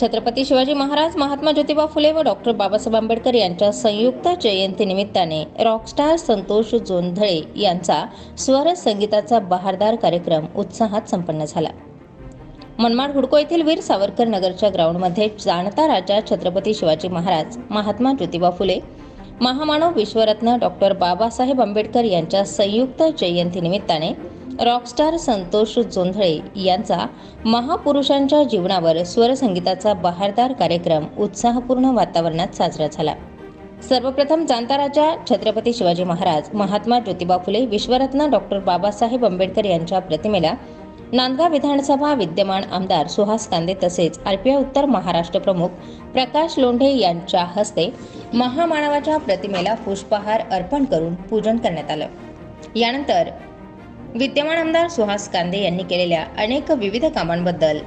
छत्रपती शिवाजी महाराज महात्मा ज्योतिबा फुले व डॉक्टर बाबासाहेब आंबेडकर यांच्या संयुक्त जयंती निमित्ताने रॉकस्टार संतोष जोंधळे यांचा स्वर संगीताचा बहारदार कार्यक्रम उत्साहात संपन्न झाला. मनमाड हुडको येथील वीर सावरकर नगरच्या ग्राउंडमध्ये जाणता राजा छत्रपती शिवाजी महाराज महात्मा ज्योतिबा फुले महामानव विश्वरत्न डॉक्टर बाबासाहेब आंबेडकर यांच्या संयुक्त जयंती निमित्ताने रॉकस्टार संतोष जोंधळे यांचा महापुरुषांच्या जीवनावर स्वरसंगीताचा बहारदार कार्यक्रम उत्साहपूर्ण वातावरणात साजरा झाला. सर्वप्रथम जांताराच्या छत्रपती शिवाजी महाराज महात्मा ज्योतिबा फुले विश्वरत्न डॉक्टर बाबासाहेब आंबेडकर यांच्या प्रतिमेला नांदगाव विधानसभा विद्यमान आमदार सुहास कांदे तसेच आरपीआय उत्तर महाराष्ट्र प्रमुख प्रकाश लोंढे यांच्या हस्ते महामानवाच्या प्रतिमेला पुष्पहार अर्पण करून पूजन करण्यात आलं. यानंतर विद्यमान आमदार सुहास कांदे यांनी केलेल्या अनेक विविध कामांबद्दल.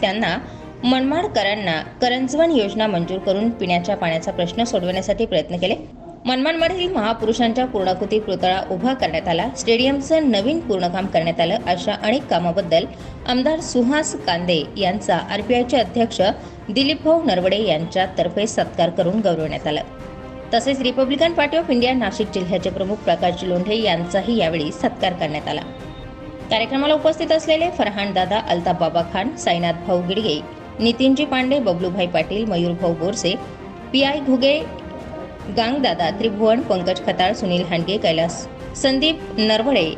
त्यांना मनमाडकरांना करंजवन योजना मंजूर करून पिण्याच्या पाण्याचा प्रश्न सोडवण्यासाठी प्रयत्न केले. मनमाडमधील महापुरुषांच्या पूर्णाकृती पुतळा उभा करण्यात आला. स्टेडियमचं नवीन पूर्णकाम करण्यात आलं. अशा अनेक कामाबद्दल आमदार सुहास कांदे यांचा आरपीआयचे अध्यक्ष दिलीप भाऊ नरवडे यांच्यातर्फे सत्कार करून गौरवण्यात आलं. तसेच Republican party of India Nashik जिल्ह्याचे प्रमुख प्रकाश लोंढे यांचाही यावेळी सत्कार करण्यात आला. कार्यक्रमाला उपस्थित असलेले फरहान दादा अल्ताफ बाबा खान साईनाथ भाऊ गिडगे नितीनजी पांडे बबलूभाई पाटील मयूरभाऊ बोरसे पी आय घुगे गांगदादा त्रिभुवन पंकज खताळ सुनील हांडगे कैलास संदीप नरवडे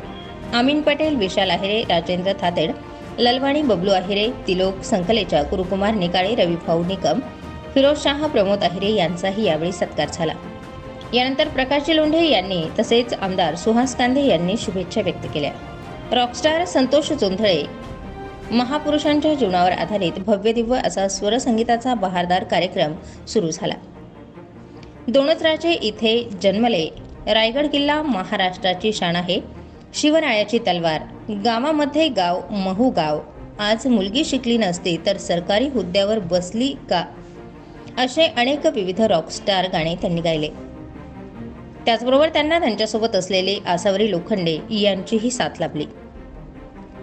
आमीन पटेल विशाल आहिरे राजेंद्र थातेड ललवाणी बबलू आहिरे तिलोक संकलेचा गुरुकुमार निकाळे रविभाऊ निकम फिरोज शाह प्रमोद अहिरे यांचाही यावेळी सत्कार झाला. यानंतर प्रकाशजी लोंढे यांनी तसेच आमदार सुहास कांदे यांनी शुभेच्छा व्यक्त केल्या. रॉकस्टार संतोष जोंधळे महापुरुषांच्या जीवनावर आधारित भव्य दिव्य असा स्वरसंगीताचा बहारदार कार्यक्रम सुरू झाला. दोनचराजे इथे जन्मले रायगड किल्ला महाराष्ट्राची शान आहे. शिवरायाची तलवार गावामध्ये गाव महू गाव. आज मुलगी शिकली नसती तर सरकारी हुद्द्यावर बसली का? असे अनेक विविध रॉकस्टार गाणे त्यांनी गायले. त्याचबरोबर त्यांना त्यांच्यासोबत असलेले आसावरी लोखंडे यांचीही साथ लाभली.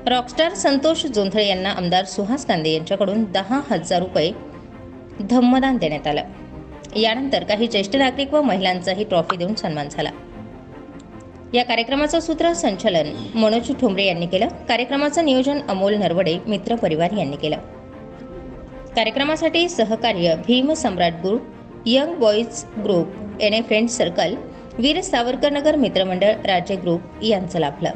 रॉकस्टार संतोष जोंधळे यांना आमदार सुहास कांदे यांच्याकडून दहा हजार रुपये धम्मदान देण्यात आलं. यानंतर काही ज्येष्ठ नागरिक व महिलांचाही ट्रॉफी देऊन सन्मान झाला. या कार्यक्रमाचं सूत्रसंचालन मनोज ठोंबरे यांनी केलं. कार्यक्रमाचं नियोजन अमोल नरवडे मित्र परिवार यांनी केलं. कार्यक्रमासाठी सहकार्य Bhim Samrat group young boys group N A friend circle Veer Savarkar Nagar मित्रमंडळ राज्य ग्रुप यांचं लाभलं.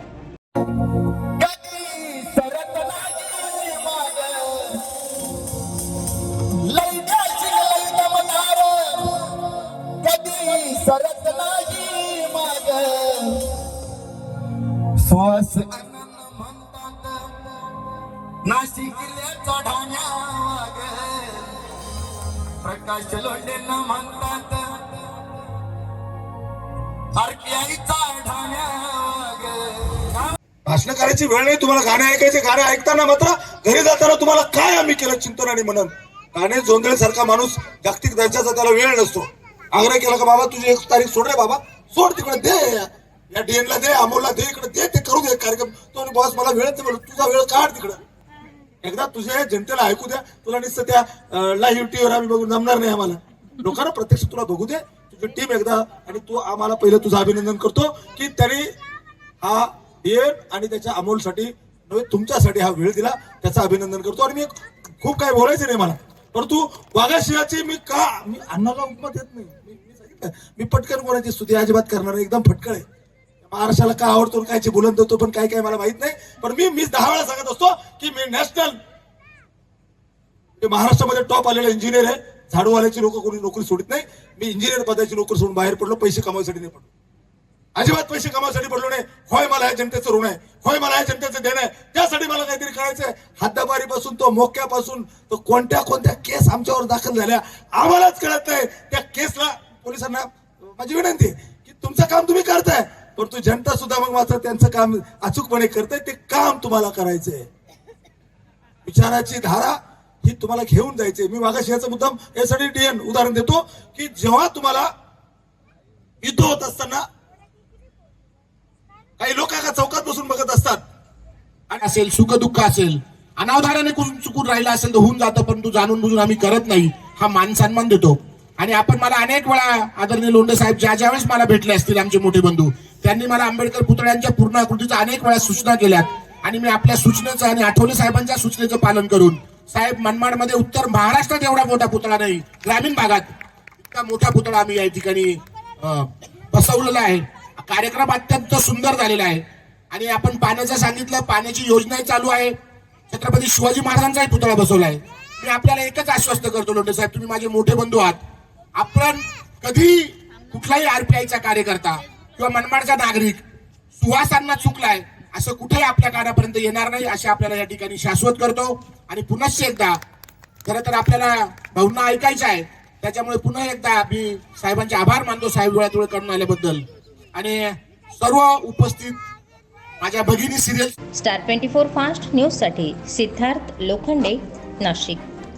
नाशिकल्या चढाण्याग प्रकाश लोंढेंना म्हणतात आरपीआयचा भाषण करायची वेळ नाही तुम्हाला गाणे ऐकायचे गाणे ऐकताना मात्र घरी जाताना तुम्हाला काय आम्ही केलं चिंतन आणि म्हणून गाणे जोंधळे सारखा माणूस जागतिक दर्जाचा त्याला वेळ नसतो. आग्रह केला का बाबा तुझी एक तारीख सोड रे बाबा. सोड तिकडे दे. या डीएनला दे अमोलला दे इकडे दे ते करू दे कार्यक्रम. तो बॉस मला वेळ तुझा वेळ काढ तिकडं. एकदा तुझ्या जनतेला ऐकू द्या तुला नुसतं त्या लाईव्ह टीव्हीवर आम्ही बघून जमणार नाही आम्हाला. लोकांना प्रत्यक्ष तुला बघू दे. तुझी टीम एकदा आणि तू आम्हाला पहिलं तुझं अभिनंदन करतो की त्यांनी हा डीएन आणि त्याच्या अमोलसाठी तुमच्यासाठी हा वेळ दिला त्याचं अभिनंदन करतो. आणि मी खूप काही बोलायचं नाही मला. परंतु वाघाशिवाची मी का मी अन्नाला उपमा देत नाही. मी सांगितलं, मी पटकन कोणाची स्तुती अजिबात करणार एकदम फटकळ आहे. महाराष्ट्राला का आवडतो काय कायची बुलंद होतो पण काय काय मला माहीत नाही. पण मी मी दहा वेळा सांगत असतो की मी नॅशनल ते महाराष्ट्रामध्ये टॉप आलेले इंजिनियर आहे. झाडूवाल्याची लोक कोणी नोकरी सोडित नाही. मी इंजिनियर पदाची नोकरी सोडून बाहेर पडलो पैसे कमावण्यासाठी नाही पडलो. अजिबात पैसे कमावण्यासाठी पडलो नाही. होय मला या जनतेचं ऋण आहे. होय मला या जनतेचं देणं आहे. त्यासाठी मला काहीतरी करायचंय. हद्दाबारीपासून तो मोक्यापासून तो कोणत्या कोणत्या केस आमच्यावर दाखल झाल्या आम्हालाच कळत नाही. त्या केसला पोलिसांना माझी विनंती की तुमचं काम तुम्ही करताय. परंतु जनता सुद्धा मग मात्र त्यांचं काम अचूकपणे करते ते काम तुम्हाला करायचंय. विचाराची धारा ही तुम्हाला घेऊन जायचे मी मागाशी याचा मुद्दाम यासाठी डीएन उदाहरण देतो की जेव्हा तुम्हाला युद्ध होत असताना काही लोक एका चौकात बसून बघत असतात. असेल सुख दुःख असेल अनावधानाने चुकून राहिला असेल तर होऊन जातं परंतु जाणून बुजून आम्ही करत नाही हा मान सन्मान देतो. आणि आपण मला अनेक वेळा आदरणीय लोंढे साहेब ज्या ज्या वेळेस मला भेटले असतील आमचे मोठे बंधू त्यांनी मला आंबेडकर पुतळ्यांच्या पूर्णाकृतीचा अनेक वेळा सूचना केल्यात. आणि मी आपल्या सूचनेचं आणि आठवले साहेबांच्या सूचनेचं पालन करून साहेब मनमाडमध्ये उत्तर महाराष्ट्रात एवढा मोठा पुतळा नाही ग्रामीण भागात इतका मोठा पुतळा आम्ही या ठिकाणी बसवलेला आहे. कार्यक्रम अत्यंत सुंदर झालेला आहे. आणि आपण पाण्याचं सांगितलं पाण्याची योजनाही चालू आहे. छत्रपती शिवाजी महाराजांचाही पुतळा बसवला आहे. मी आपल्याला एकच आश्वस्त करतो लोटे साहेब तुम्ही माझे मोठे बंधू आहात. आपण कधी कुठलाही आरपीआयचा कार्यकर्ता किंवा मनमाडचा नागरिक सुहासांना चुकलाय असं कुठेही आपल्या कानापर्यंत येणार नाही असे आपल्याला या ठिकाणी शाश्वत करतो. आणि पुनश्च एकदा खरं तर आपल्याला भावना ऐकायचं आहे त्याच्यामुळे पुन्हा एकदा मी साहेबांचे आभार मानतो साहेब वेळात वेळ करून आल्याबद्दल. आणि सर्व उपस्थित माझ्या भगिनी serial star twenty four fast न्यूजसाठी सिद्धार्थ लोखंडे नाशिक.